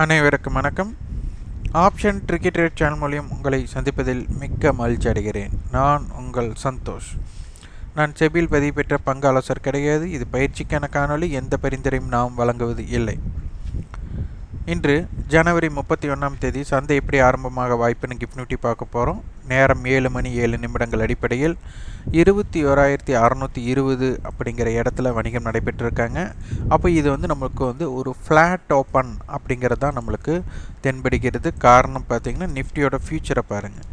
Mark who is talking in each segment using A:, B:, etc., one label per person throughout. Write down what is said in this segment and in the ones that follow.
A: அனைவருக்கும் வணக்கம். Option cricket channel மூலியம் உங்களை சந்திப்பதில் மிக்க மகிழ்ச்சி அடைகிறேன். நான் உங்கள் சந்தோஷ். நான் செபியில் பதிவு பெற்ற பங்கு ஆலோசர் கிடையாது. இது பயிற்சிக்கான காணொளி. எந்த பரிந்துரையும் நாம் வழங்குவது இல்லை. இன்று ஜனவரி முப்பத்தி ஒன்றாம் தேதி சந்தை எப்படி ஆரம்பமாக வாய்ப்புன்னு கிஃப்ட் நியூட்டி பார்க்க போகிறோம் நேரம் ஏழு மணி ஏழு நிமிடங்கள் அடிப்படையில் இருபத்தி ஓராயிரத்தி அறநூற்றி இருபது அப்படிங்கிற இடத்துல வணிகம் நடைபெற்றிருக்காங்க. அப்போ இது வந்து நம்மளுக்கு வந்து ஒரு ஃப்ளாட் ஓப்பன் அப்படிங்கிறது தான் நம்மளுக்கு தென்படுகிறது. காரணம் பார்த்திங்கன்னா நிஃப்டியோட ஃப்யூச்சரை பாருங்கள்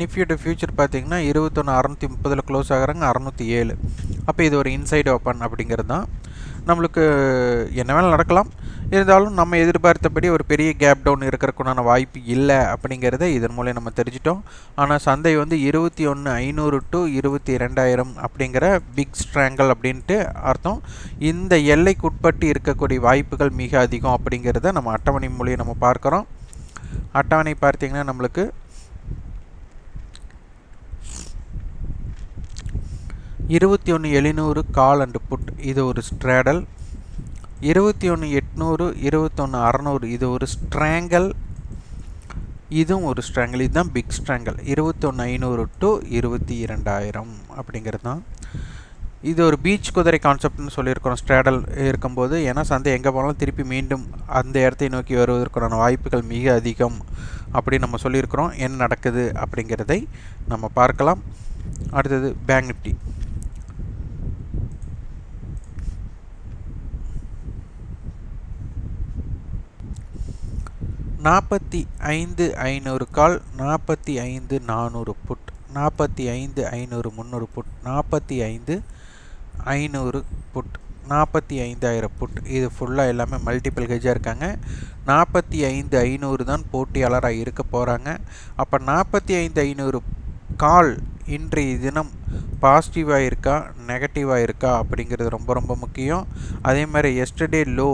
A: நிஃப்டியோட ஃபியூச்சர் பார்த்தீங்கன்னா இருபத்தொன்று அறநூற்றி முப்பதில் க்ளோஸ் ஆகிறாங்க அறநூற்றி ஏழு. அப்போ இது ஒரு இன்சைடு ஓப்பன் அப்படிங்கிறது தான். நம்மளுக்கு என்ன வேணாலும் நடக்கலாம். இருந்தாலும் நம்ம எதிர்பார்த்தபடி ஒரு பெரிய கேப் டவுன் இருக்கிறக்குண்டான வாய்ப்பு இல்லை அப்படிங்கிறத இதன் மூலம் நம்ம தெரிஞ்சிட்டோம். ஆனால் சந்தை வந்து இருபத்தி ஒன்று ஐநூறு டு இருபத்தி ரெண்டாயிரம் அப்படிங்கிற பிக் ஸ்ட்ராங்கல் அப்படின்ட்டு அர்த்தம். இந்த எல்லைக்குட்பட்டு இருக்கக்கூடிய வாய்ப்புகள் மிக அதிகம் அப்படிங்கிறத நம்ம அட்டவணை மூலியம் நம்ம பார்க்குறோம். அட்டவணை பார்த்திங்கன்னா நம்மளுக்கு இருபத்தி ஒன்று எழுநூறு கால் அண்டு புட் இது ஒரு ஸ்ட்ராடல் இருபத்தி ஒன்று எட்நூறு இருபத்தொன்று அறநூறு இது ஒரு ஸ்ட்ராங்கல் இதுவும் ஒரு ஸ்ட்ராங்கல் இதுதான் பிக் ஸ்ட்ராங்கல் இருபத்தொன்று ஐநூறு டு இருபத்தி இரண்டாயிரம் அப்படிங்கிறது தான் இது ஒரு பீச் குதிரை கான்செப்ட்னு சொல்லியிருக்கிறோம் ஸ்ட்ராடல் இருக்கும்போது. ஏன்னா சந்தை எங்கே போனாலும் திருப்பி மீண்டும் அந்த இடத்தை நோக்கி வருவதற்கான வாய்ப்புகள் மிக அதிகம் அப்படின்னு நம்ம சொல்லியிருக்கிறோம். என்ன நடக்குது அப்படிங்கிறதை நம்ம பார்க்கலாம். அடுத்தது பேங்க் நிஃப்டி நாற்பத்தி ஐந்து ஐநூறு கால் நாற்பத்தி ஐந்து நானூறு புட் நாற்பத்தி ஐந்து ஐநூறு முந்நூறு புட் நாற்பத்தி ஐந்து ஐநூறு புட் நாற்பத்தி ஐந்தாயிரம் புட் இது ஃபுல்லாக எல்லாமே மல்டிபிள் கேஜாக இருக்காங்க. நாற்பத்தி ஐந்து ஐநூறு தான் போட்டியாளராக இருக்க போகிறாங்க அப்போ நாற்பத்தி ஐந்து ஐநூறு கால் இன்றைய தினம் பாசிட்டிவாக இருக்கா நெகட்டிவாக இருக்கா அப்படிங்கிறது ரொம்ப ரொம்ப முக்கியம். அதே மாதிரி எஸ்டர்டே லோ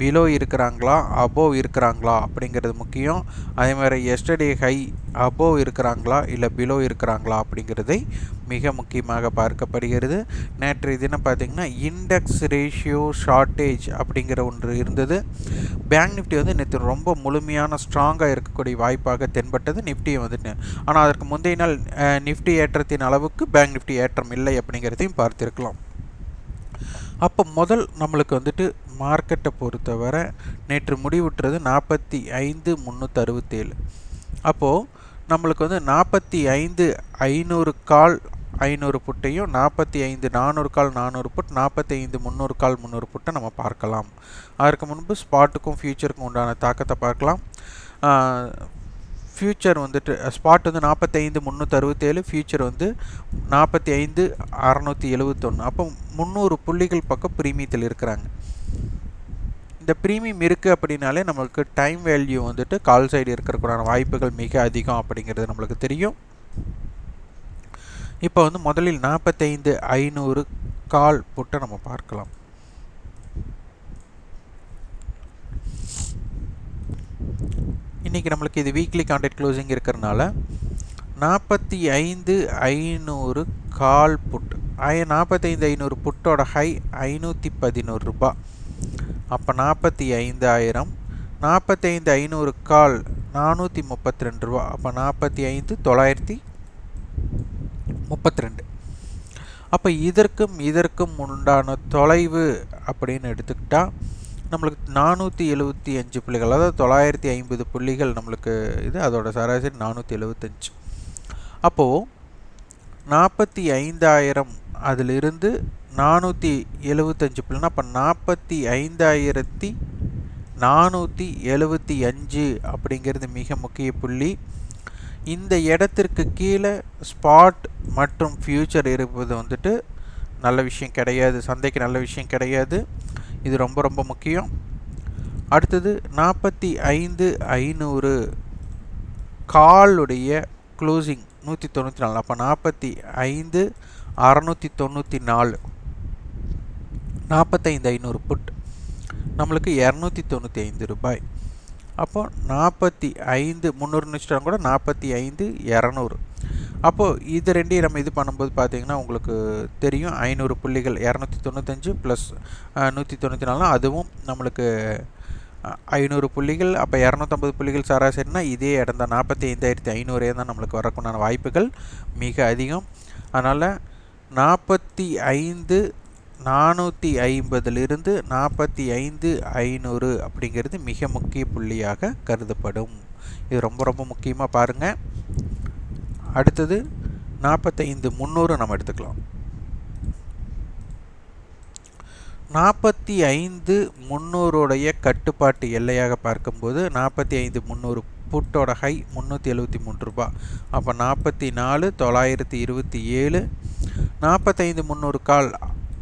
A: பிலோ இருக்கிறாங்களா அபோவ் இருக்கிறாங்களா அப்படிங்கிறது முக்கியம். அதே மாதிரி எஸ்டர்டே ஹை அபோவ் இருக்கிறாங்களா இல்லை பிலோ இருக்கிறாங்களா அப்படிங்கிறதை மிக முக்கியமாக பார்க்கப்படுகிறது. நேற்றைய தினம் பார்த்திங்கன்னா இண்டெக்ஸ் ரேஷியோ ஷார்ட்டேஜ் அப்படிங்கிற ஒன்று இருந்தது. பேங்க் நிஃப்டி வந்து நேற்று ரொம்ப முழுமையான ஸ்ட்ராங்காக இருக்கக்கூடிய வாய்ப்பாக தென்பட்டது நிஃப்டியை வந்துட்டு. ஆனால் அதற்கு முந்தைய நாள் நிஃப்டி ஏற்றத்தின் அளவுக்கு பேங்க் நிஃப்டி ஏற்றம் இல்லை அப்படிங்கிறதையும் பார்த்துருக்கலாம். அப்போ முதல் நம்மளுக்கு வந்துட்டு மார்க்கெட்டை பொறுத்தவரை நேற்று முடிவுட்டுறது நாற்பத்தி ஐந்து முந்நூற்றறுபத்தேழு அப்போது நம்மளுக்கு வந்து நாற்பத்தி ஐந்து ஐநூறு கால் ஐநூறு புட்டையும் நாற்பத்தி ஐந்து நானூறு கால் நானூறு புட் நாற்பத்தி ஐந்து முந்நூறு கால் முந்நூறு புட்டை நம்ம பார்க்கலாம். அதற்கு முன்பு ஸ்பாட்டுக்கும் ஃபியூச்சருக்கும் உண்டான தாக்கத்தை பார்க்கலாம். ஃப்யூச்சர் வந்துட்டு ஸ்பாட் வந்து நாற்பத்தைந்து முந்நூற்றி அறுபத்தேழு ஃப்யூச்சர் வந்து நாற்பத்தி ஐந்து அறநூற்றி எழுபத்தொன்று அப்போ முந்நூறு புள்ளிகள் பக்கம் ப்ரீமியத்தில் இருக்கிறாங்க. இந்த ப்ரீமியம் இருக்குது அப்படின்னாலே நம்மளுக்கு டைம் வேல்யூ வந்துட்டு கால் சைடு இருக்கிறக்கூடான வாய்ப்புகள் மிக அதிகம் அப்படிங்கிறது நம்மளுக்கு தெரியும். இப்போ வந்து முதலில் நாற்பத்தைந்து ஐநூறு கால் புட்டை நம்ம பார்க்கலாம். இன்றைக்கி நம்மளுக்கு இது வீக்லி கான்ட்ராக்ட் க்ளோசிங் இருக்கிறனால நாற்பத்தி ஐந்து ஐநூறு கால் புட் ஐ நாற்பத்தைந்து ஐநூறு புட்டோட ஹை ஐநூற்றி பதினோரு ரூபா. அப்போ நாற்பத்தி ஐந்தாயிரம் நாற்பத்தைந்து ஐநூறு கால் நானூற்றி முப்பத்தி ரெண்டு ரூபா. அப்போ நாற்பத்தி ஐந்து தொள்ளாயிரத்தி முப்பத்தி ரெண்டு. அப்போ இதற்கும் இதற்கும் உண்டான தொலைவு அப்படின்னு எடுத்துக்கிட்டால் நம்மளுக்கு நானூற்றி எழுபத்தி அஞ்சு புள்ளிகள் அதாவது தொள்ளாயிரத்தி ஐம்பது புள்ளிகள் நம்மளுக்கு இது அதோட சராசரி நானூற்றி எழுபத்தஞ்சு அப்போது நாற்பத்தி ஐந்தாயிரம் அதிலிருந்து நானூற்றி எழுபத்தஞ்சு புள்ளினா அப்போ நாற்பத்தி ஐந்தாயிரத்தி நானூற்றி எழுபத்தி அஞ்சு அப்படிங்கிறது மிக முக்கிய புள்ளி. இந்த இடத்திற்கு கீழே ஸ்பாட் மற்றும் ஃப்யூச்சர் இருப்பது வந்துட்டு நல்ல விஷயம் கிடையாது சந்தைக்கு நல்ல விஷயம் கிடையாது. இது ரொம்ப ரொம்ப முக்கியம். அடுத்தது நாற்பத்தி ஐந்து ஐநூறு காலுடைய க்ளோசிங் நூற்றி தொண்ணூற்றி நாலு. அப்போ நாற்பத்தி ஐந்து அறநூற்றி தொண்ணூற்றி நாலு. நாற்பத்தைந்து ஐநூறு புட் நம்மளுக்கு இரநூத்தி தொண்ணூற்றி ஐந்து ரூபாய். அப்போ நாற்பத்தி ஐந்து முந்நூறுன்னு வச்சுட்டாங்க கூட நாற்பத்தி ஐந்து இரநூறு. அப்போது இது ரெண்டையும் நம்ம இது பண்ணும்போது பார்த்தீங்கன்னா உங்களுக்கு தெரியும். ஐநூறு புள்ளிகள் இரநூத்தி தொண்ணூத்தஞ்சு ப்ளஸ் நூற்றி தொண்ணூற்றி நாலுனா அதுவும் நம்மளுக்கு ஐநூறு புள்ளிகள் அப்போ இரநூத்தம்பது புள்ளிகள் சராசரினா இதே இடம் தான் நாற்பத்தி ஐந்தாயிரத்தி ஐநூறே தான் நம்மளுக்கு வரக்குண்டான வாய்ப்புகள் மிக அதிகம். அதனால் நாற்பத்தி ஐந்து நானூற்றி ஐம்பதுலேருந்து நாற்பத்தி ஐந்து ஐநூறு அப்படிங்கிறது மிக முக்கிய புள்ளியாக கருதப்படும். இது ரொம்ப ரொம்ப முக்கியமாக பாருங்கள் அடுத்தது நாற்பத்தைந்து முந்நூறு நம்ம எடுத்துக்கலாம். நாற்பத்தி ஐந்து முந்நூறுடைய கட்டுப்பாட்டு எல்லையாக பார்க்கும்போது நாற்பத்தி ஐந்து முந்நூறு புட்டோட ஹை முந்நூற்றி எழுபத்தி மூணு ரூபா. அப்போ நாற்பத்தி நாலு தொள்ளாயிரத்தி இருபத்தி ஏழு. நாற்பத்தைந்து முந்நூறு கால்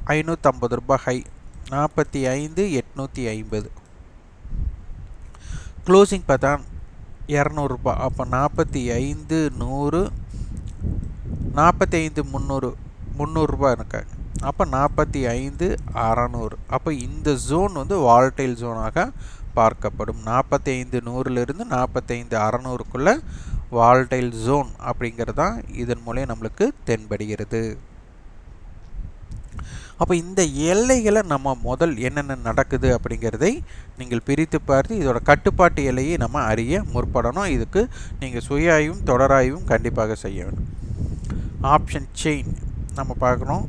A: ஐநூற்றம்பது ரூபாய் ஹை நாற்பத்தி ஐந்து எட்நூற்றி ஐம்பது. க்ளோசிங் பார்த்தா இரநூறுபா. அப்போ நாற்பத்தி ஐந்து நூறு நாற்பத்தி ஐந்து முந்நூறு முந்நூறுரூபா இருக்காங்க அப்போ நாற்பத்தி ஐந்து அறநூறு. அப்போ இந்த ஜோன் வந்து வால்டைல் ஜோனாக பார்க்கப்படும். நாற்பத்தி ஐந்து நூறுலேருந்து நாற்பத்தைந்து அறநூறுக்குள்ளே வால்டைல் ஜோன் அப்படிங்கிறது தான் இதன் மூலம் நம்மளுக்கு தென்படுகிறது. அப்போ இந்த எல்லைகளை நம்ம முதல் என்னென்ன நடக்குது அப்படிங்கிறதை நீங்கள் பிரித்து பார்த்து இதோட கட்டுப்பாட்டு எல்லையை நம்ம அறிய முற்படணும். இதுக்கு நீங்கள் சுய ஆய்வும் தொடராய்வும் கண்டிப்பாக செய்ய வேண்டும். ஆப்ஷன் செயின் நம்ம பார்க்குறோம்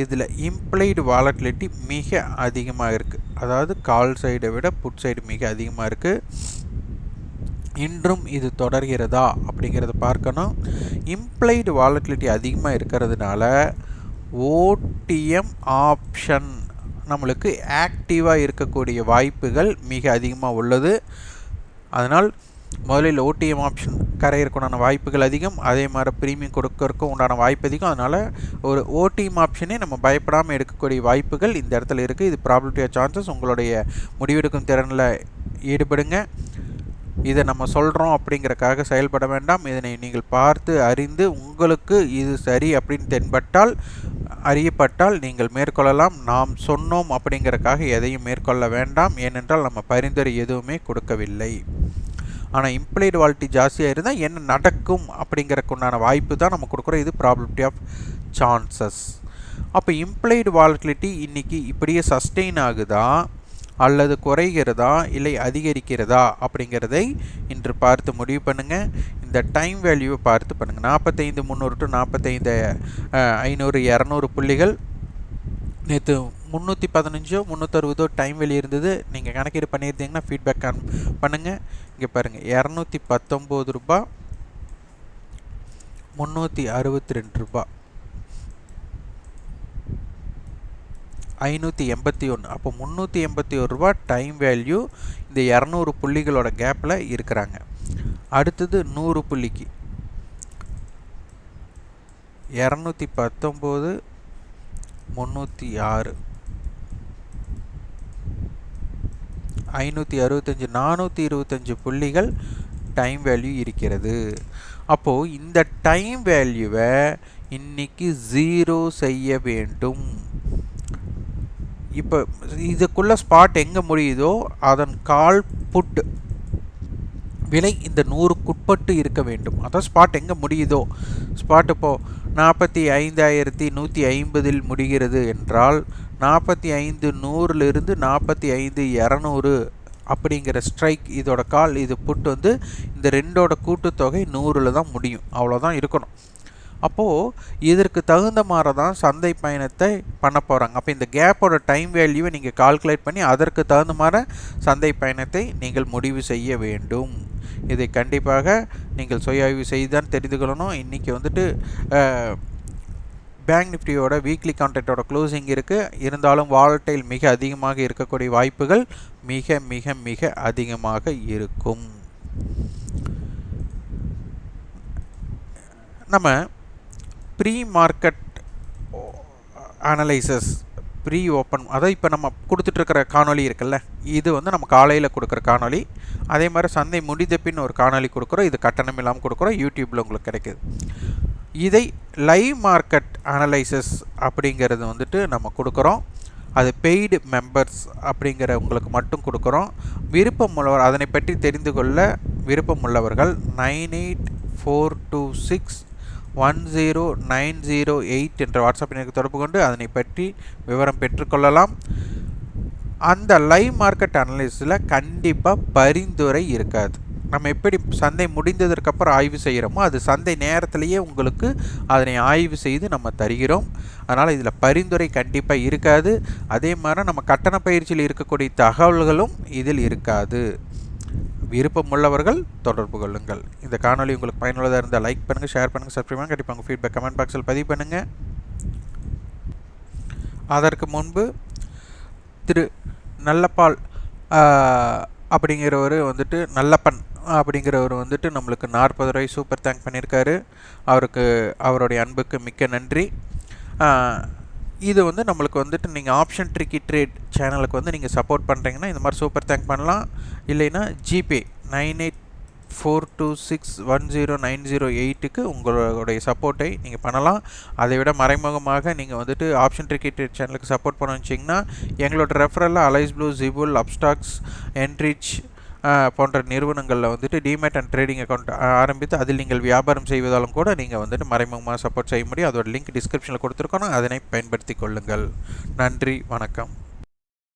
A: இதில் இம்ப்ளைடு வாலட்டிலிட்டி மிக அதிகமாக இருக்குது அதாவது கால் சைடை விட புட் சைடு மிக அதிகமாக இருக்குது இன்றும் இது தொடர்கிறதா அப்படிங்கிறத பார்க்கணும். இம்ப்ளைடு வாலட்டிலிட்டி அதிகமாக இருக்கிறதுனால ஓடிஎம் ஆப்ஷன். நம்மளுக்கு ஆக்டிவாக இருக்கக்கூடிய வாய்ப்புகள் மிக அதிகமாக உள்ளது. அதனால் முதலில் ஓடிஎம் ஆப்ஷன் கரையிறக்குண்டான வாய்ப்புகள் அதிகம். அதே மாதிரி ப்ரீமியம் கொடுக்கறதுக்கும் உண்டான வாய்ப்பு அதிகம். அதனால் ஒரு ஓடிஎம் ஆப்ஷனே நம்ம பயப்படாமல் எடுக்கக்கூடிய வாய்ப்புகள் இந்த இடத்துல இருக்குது இது ப்ராபிலிட்டி ஆஃப் சான்சஸ் உங்களுடைய முடிவெடுக்கும் திறனில் ஈடுபடுங்க. இதை நம்ம சொல்கிறோம் அப்படிங்கிறக்காக செயல்பட வேண்டாம். இதனை நீங்கள் பார்த்து அறிந்து உங்களுக்கு இது சரி அப்படின்னு தென்பட்டால் அறியப்பட்டால் நீங்கள் மேற்கொள்ளலாம். நாம் சொன்னோம் அப்படிங்கிறக்காக எதையும் மேற்கொள்ள வேண்டாம். ஏனென்றால் நம்ம பரிந்துரை எதுவுமே கொடுக்கவில்லை. ஆனால் இம்ப்ளைடு வாலிட்டி ஜாஸ்தியாக இருந்தால் என்ன நடக்கும் அப்படிங்கிறக்குண்டான வாய்ப்பு தான் நம்ம கொடுக்குறோம். இது ப்ராபிலிட்டி ஆஃப் சான்சஸ் அப்போ இம்ப்ளைடு வாலிட்டிலிட்டி இன்றைக்கி இப்படியே சஸ்டெயின் ஆகுதா? அல்லது குறைகிறதா இல்லை அதிகரிக்கிறதா அப்படிங்கிறதை இன்று பார்த்து முடிவு பண்ணுங்கள் இந்த டைம் வேல்யூவை பார்த்து பண்ணுங்கள் நாற்பத்தைந்து முந்நூறு டு நாற்பத்தைந்து ஐநூறு இரநூறு புள்ளிகள். நேற்று முந்நூற்றி பதினஞ்சோ முந்நூற்றறுபதோ டைம் வெளியே இருந்தது. நீங்கள் கணக்கீடு பண்ணியிருந்தீங்கன்னா ஃபீட்பேக் கான் பண்ணுங்கள் இங்கே பாருங்கள் இரநூத்தி பத்தொம்போது ரூபா முந்நூற்றி அறுபத்தி ரெண்டு ரூபா. ஐநூற்றி எண்பத்தி ஒன்று. அப்போ முந்நூற்றி எண்பத்தி ஒரு ரூபா டைம் வேல்யூ இந்த இரநூறு புள்ளிகளோட கேப்பில் இருக்கிறாங்க. அடுத்தது நூறு புள்ளிக்கு. இரநூத்தி பத்தொம்போது முந்நூற்றி ஆறு. ஐநூற்றி அறுபத்தஞ்சி நானூற்றி இருபத்தஞ்சி புள்ளிகள் டைம் வேல்யூ இருக்கிறது. அப்போது இந்த டைம் வேல்யூவை இன்னைக்கு ஜீரோ செய்ய வேண்டும். இப்போ இதுக்குள்ள ஸ்பாட் எங்கே முடியுதோ அதன் கால் புட் விலை இந்த நூறுக்குட்பட்டு இருக்க வேண்டும். அதான் ஸ்பாட் எங்கே முடியுதோ. ஸ்பாட் இப்போது நாற்பத்தி ஐந்தாயிரத்தி நூற்றி ஐம்பதில் முடிகிறது என்றால் நாற்பத்தி ஐந்து நூறுலேருந்து நாற்பத்தி ஐந்து இரநூறு அப்படிங்கிற ஸ்ட்ரைக் இதோட கால் இது புட் வந்து இந்த ரெண்டோட கூட்டுத்தொகை நூறில் தான் முடியும். அவ்வளோதான் இருக்கணும். அப்போது இதற்கு தகுந்த மாதிரி தான் சந்தை பயணத்தை பண்ண போகிறாங்க அப்போ இந்த கேப்போட டைம் வேல்யூவை நீங்கள் கால்குலேட் பண்ணி அதற்கு தகுந்த மாதிரி சந்தை பயணத்தை நீங்கள் முடிவு செய்ய வேண்டும். இதை கண்டிப்பாக நீங்கள் சுய ஆய்வு செய்து தான் தெரிந்து கொள்ளணும். இன்றைக்கி வந்துட்டு பேங்க் நிஃப்டியோட வீக்லி கான்ட்ராக்டோட க்ளோசிங் இருக்குது இருந்தாலும் வால்டைல் மிக அதிகமாக இருக்கக்கூடிய வாய்ப்புகள் மிக மிக மிக அதிகமாக இருக்கும். நம்ம pre market analysis pre open அதாவது இப்போ நம்ம கொடுத்துட்ருக்கிற காணொலி இருக்குல்ல இது வந்து நம்ம காலையில் கொடுக்குற காணொலி அதே மாதிரி சந்தை முடிந்த பின் ஒரு காணொலி கொடுக்குறோம் இது கட்டணம் இல்லாமல் கொடுக்குறோம் யூடியூப்பில் உங்களுக்கு கிடைக்குது. இதை லைவ் மார்க்கெட் அனலைசஸ் அப்படிங்கிறது வந்துட்டு நம்ம கொடுக்குறோம். அது பெய்டு மெம்பர்ஸ் அப்படிங்கிற உங்களுக்கு மட்டும் கொடுக்குறோம். விருப்பம் உள்ளவர் அதனை பற்றி தெரிந்து கொள்ள விருப்பம் உள்ளவர்கள் nine eight four two six one zero nine zero eight என்ற வாட்ஸ்அப் எனக்கு தொடர்பு கொண்டு அதனை பற்றி விவரம் பெற்றுக்கொள்ளலாம். அந்த லைவ் மார்க்கெட் அனலிஸில் கண்டிப்பாக பரிந்துரை இருக்காது. நம்ம எப்படி சந்தை முடிந்ததற்கப்புறம் ஆய்வு செய்கிறோமோ அது சந்தை நேரத்திலேயே உங்களுக்கு அதனை ஆய்வு செய்து நம்ம தருகிறோம். அதனால் இதில் பரிந்துரை கண்டிப்பாக இருக்காது. அதே மாதிரி நம்ம கட்டண பயிற்சியில் இருக்கக்கூடிய தகவல்களும் இதில் இருக்காது. விருப்பமுள்ளவர்கள் தொடர்பு கொள்ளுங்கள். இந்த காணொலி உங்களுக்கு பயனுள்ளதாக இருந்தால் லைக் பண்ணுங்கள் ஷேர் பண்ணுங்கள் சப்ஸ்கிரைப் பண்ணுங்கள் கண்டிப்பாக உங்கள் ஃபீட்பேக் கமெண்ட் பாக்ஸில் பதிவு பண்ணுங்கள் அதற்கு முன்பு திரு நல்லப்பால் அப்படிங்கிறவர் வந்துட்டு நல்லப்பன் அப்படிங்கிறவர் வந்துட்டு நம்மளுக்கு நாற்பது ரூபாய் சூப்பர் தேங்க் பண்ணியிருக்காரு அவருக்கு அவருடைய அன்புக்கு மிக்க நன்றி. இது வந்து நம்மளுக்கு வந்துட்டு நீங்கள் ஆப்ஷன் ட்ரிக்கி ட்ரேட் சேனலுக்கு வந்து நீங்கள் சப்போர்ட் பண்ணுறீங்கன்னா இந்த மாதிரி சூப்பர் தேங்க் பண்ணலாம். இல்லைன்னா GPay nine eight four two six one zero nine zero எயிட்டுக்கு உங்களுடைய சப்போர்ட்டை நீங்கள் பண்ணலாம். அதை விட மறைமுகமாக நீங்கள் வந்துட்டு ஆப்ஷன் ட்ரிக்கெட் சேனலுக்கு சப்போர்ட் பண்ண வச்சிங்கன்னா எங்களோட ரெஃபரலில் Alice Blue Zebull Upstox Enrich போன்ற நிறுவனங்களில் வந்துட்டு டிமேட் அண்ட் ட்ரேடிங் அக்கௌண்ட் ஆரம்பித்து அதில் நீங்கள் வியாபாரம் செய்வதாலும் கூட நீங்கள் வந்துட்டு மறைமுகமாக சப்போர்ட் செய்ய முடியும். அதோட லிங்க் டிஸ்கிரிப்ஷனில் கொடுத்துருக்கோம். அதனை பயன்படுத்தி கொள்ளுங்கள். நன்றி. வணக்கம்.